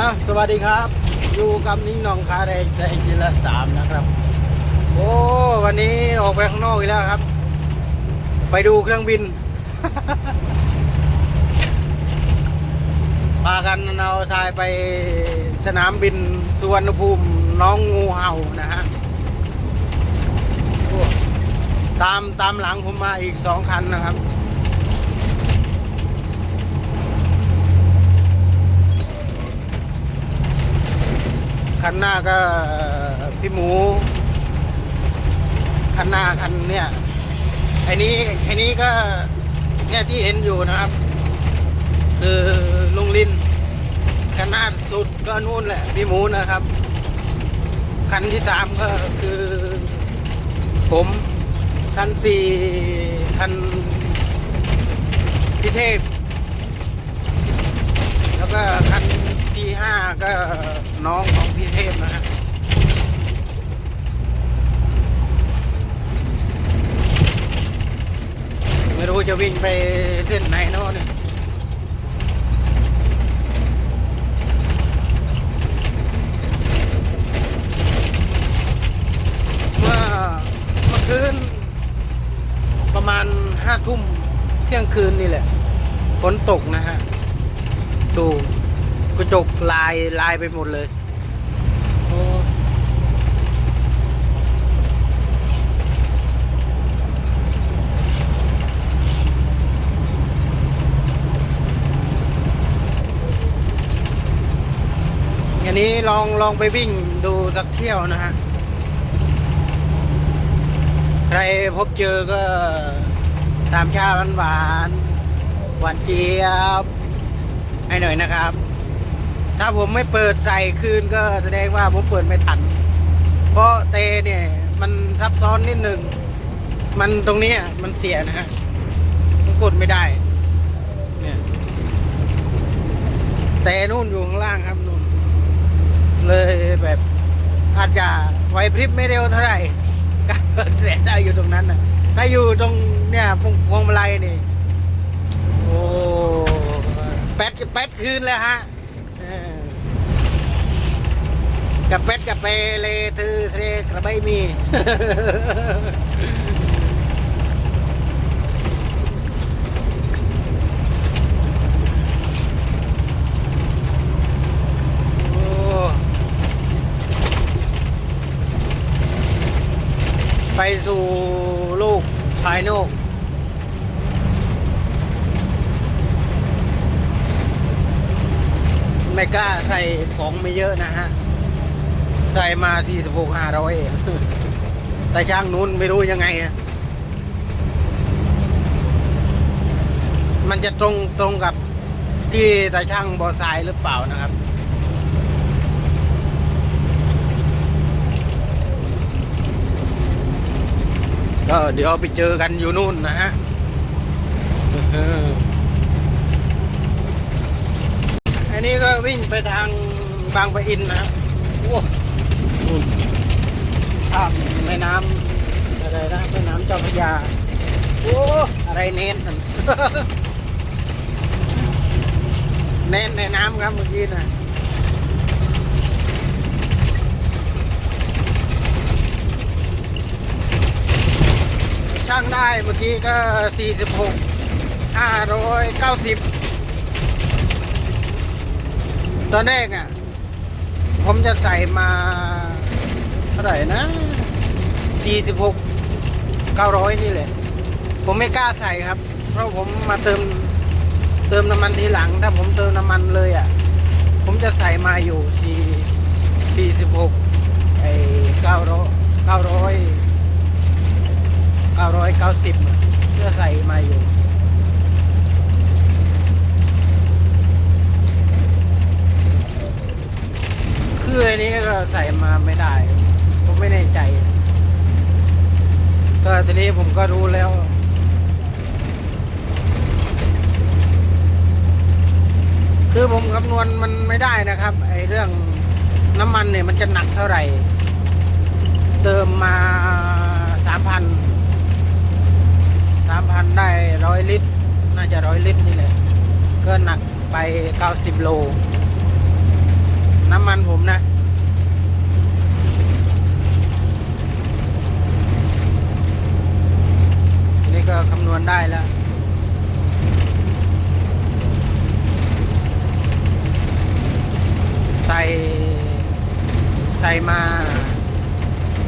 อะสวัสดีครับ อยู่กับนิ้งนองคาแรงใจจิละสามนะครับ โอ้วันนี้ออกไปข้างนอกอีกแล้วครับ ไปดูเครื่องบินพากันเอาทรายไปสนามบินสุวรรณภูมิน้องงูเห่านะฮะตามตามหลังผมมาอีกสองคันนะครับ คันหน้าก็พี่หมู คันหน้าคันเนี่ยไอ้นี้ไอ้นี้ก็เนี่ยที่เห็นอยู่นะครับ คือลุงลินคันหน้าสุดก็นู่นแหละพี่หมูนะครับ คันที่สามก็คือ ผมคันสี่คันพิเทพ แล้วก็ ก็น้องของพี่เทพนะฮะไม่รู้จะวิ่งไปเส้นไหนเนาะเนี่ยเมื่อเมื่อคืนประมาณห้าทุ่มเที่ยงคืนนี่แหละฝนตกนะฮะ ดู กระจกลายลายไปหมดเลยอ้อย่างนี้ลองลองไปวิ่งดูสักเที่ยวนะฮะ ใครพบเจอก็สามชาหวานหวานหวานเจี๊ยบให้หน่อยนะครับ ถ้าผมไม่เปิดใส่คืนก็แสดงว่าผมเปิดไม่ทัน เพราะเตเนี่ยมันซับซ้อนนิดหนึ่ง มันตรงเนี้ยมันเสียนะฮะมันกดไม่ได้ เนี่ยแต่นู่นอยู่ข้างล่างครับนู่น เลยแบบอาจจะไหวพริบไม่เร็วเท่าไหร่ การเปิดแตรได้อยู่ตรงนั้นนะถ้าอยู่ตรงเนี่ยพวงพวงมาลัยนี่ โอ้แปดแปดคืนแล้วฮะเออ กับเป็ดกับไปเลทือเสกระใบมีโอ้ไปสู่ลูกชายโนกไม่กล้าใส่ของไม่เยอะนะฮะ ใส่มา 46 500แต่ช่างนู้นไม่รู้ยังไงอะมันจะตรงตรงกับที่ตาช่างบอสายหรือเปล่านะครับก็เดี๋ยวไปเจอกันอยู่นู่นนะฮะ อันนี้ก็วิ่งไปทางบางปะอินนะครับ โอ้นู่นข้ามแม่น้ำอะไรนะแม่น้ำเจ้าพระยา โอ้ อะไรเน้น เน้นในน้ำครับเมื่อกี้นะช่างได้เมื่อกี้ก็ 46 590 ตอนแรกอะ ผมจะใส่มา ท่าไหร่นะ 46 900 นี่แหละ ผมไม่กล้าใส่ครับ เพราะผมมาเติมเติมน้ำมันทีหลัง ถ้าผมเติมน้ำมันเลยอะ ผมจะใส่มาอยู่ 4 46ไอ้900 900 990อะจะใส่มาอยู่คืออันนี้ก็ใส่มาไม่ได้ ไม่แน่ใจ ก็ทีนี้ผมก็รู้แล้ว คือผมคำนวณมันไม่ได้นะครับ ไอ้เรื่องน้ำมันเนี่ยมันจะหนักเท่าไหร่ เติมมาสามพันสามพันได้ร้อยลิตร น่าจะร้อยลิตรนี่แหละ ก็หนักไปเก้าสิบโล น้ำมันผมนะ ก็คำนวณได้แล้ว ใส่ ใส่มา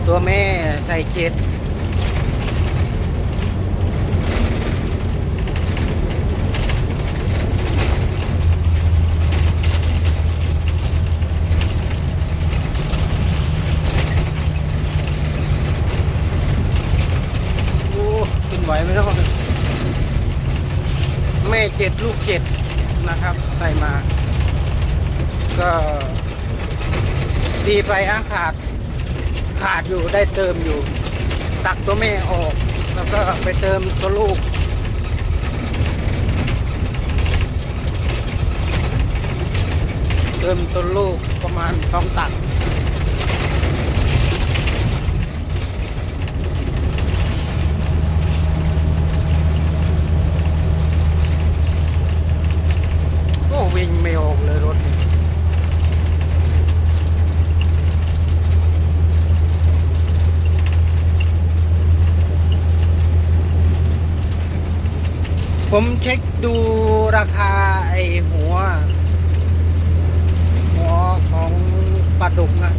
ตัวแม่ใส่เจ็ด โอ้ขึ้ นไหวไหมเนาะแม่เจ็ดลูกเจ็ดนะครับ ใส่มา ก็ตีไปอ้างขาด ขาดอยู่ได้เติมอยู่ ตักตัวแม่ออก แล้วก็ไปเติมตัวลูกเติมตัวลูกประมาณสองตัก โอ้วิ่งไม่ออกเลย รถนี่ผมเช็คดูราคาไอ้หัว หัวของปลาดุกนะ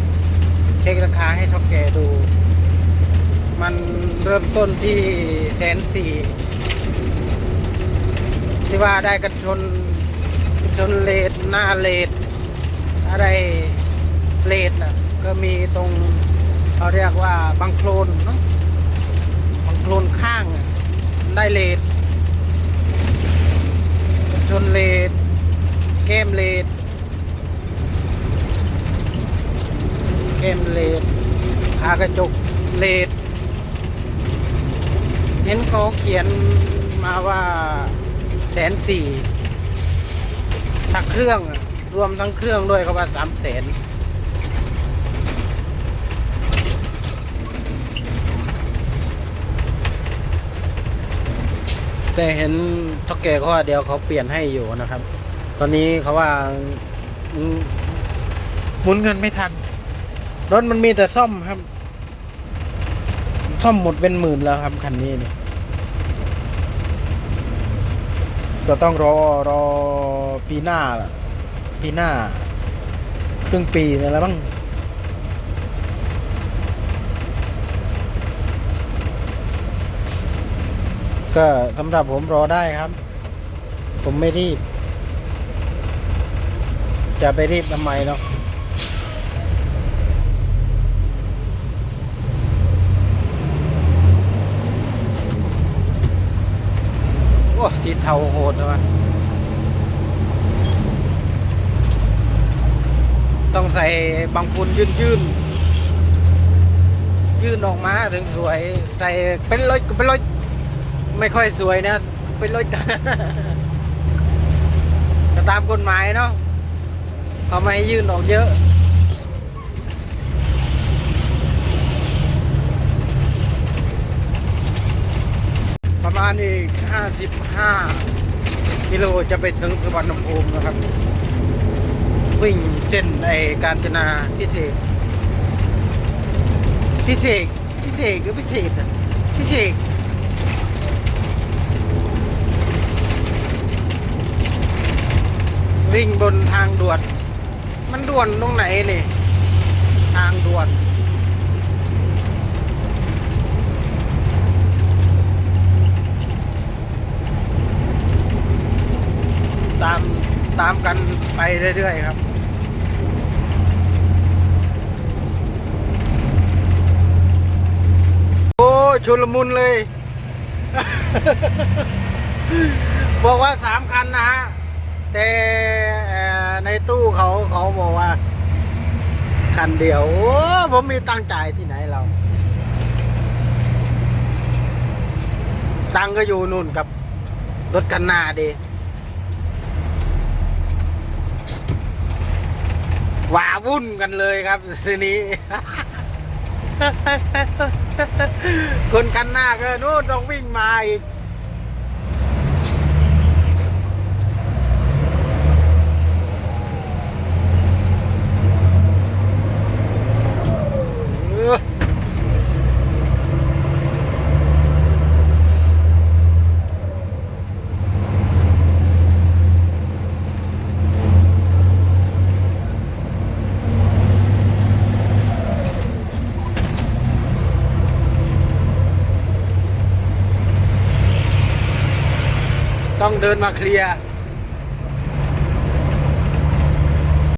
เช็คราคาให้เท่าแกดู มันเริ่มต้นที่แสนสี่ที่ว่าได้กันชนชนเล หน้าเลดอะไรเลดน่ะก็มีตรงเขาเรียกว่าบังโคลนเนอะบังโคลนข้างได้เลดชนเลดแก้มเลดแก้มเลดขากระจกเลดเห็นเขาเขียนมาว่าแสนสี่ ถ้าเครื่องอะรวมทั้งเครื่องด้วยเขาว่าสามแสนแต่เห็นเท่าแก่เขาว่าเดี๋ยวเขาเปลี่ยนให้อยู่นะครับ ตอนนี้เขาว่าอืมหมุนเงินไม่ทัน รถมันมีแต่ซ่อมครับ ซ่อมหมดเป็นหมื่นแล้วครับคันนี้เนี่ย ก็ต้องรอรอปีหน้าละปีหน้าครึ่งปีนี่แล้วบ้างก็สำหรับผมรอได้ครับ ผมไม่รีบ จะไปรีบทำไมเนาะ อ้สีเทาโหดเลยวะต้องใส่บางฝุ่นยื่นยื่นยื่นออกมาถึงสวย ใส่เป็นร้อยเป็นร้อยไม่ค่อยสวยนะ เป็นร้อยก็ตามกฎหมายเนาะเขาไม่ให้ยื่นออกเยอะ 55กิโลจะไปถึงสุวรรณภูมินะครับ วิ่งเส้นไอการจนาพิเศษ พิเศษพิเศษหรือพิเศษพิเศษวิ่งบนทางด่วน มันด่วนตรงไหนนี่ ทางด่วน ตามตามกันไปเรื่อยๆครับ โอ้ชุลมุนเลย บอกว่าสามคันนะฮะ แต่เอ่อในตู้เขาเขาบอกว่า คันเดียว โอ้ผมมีตังค์จ่ายที่ไหนเรา ตังค์ก็อยู่นู่นกับรถคันหน้าดี วาวุ่นกันเลยครับทีนี้ คนกันหน้าก็นู่นต้องวิ่งมาอีก เดินมาเคลียร์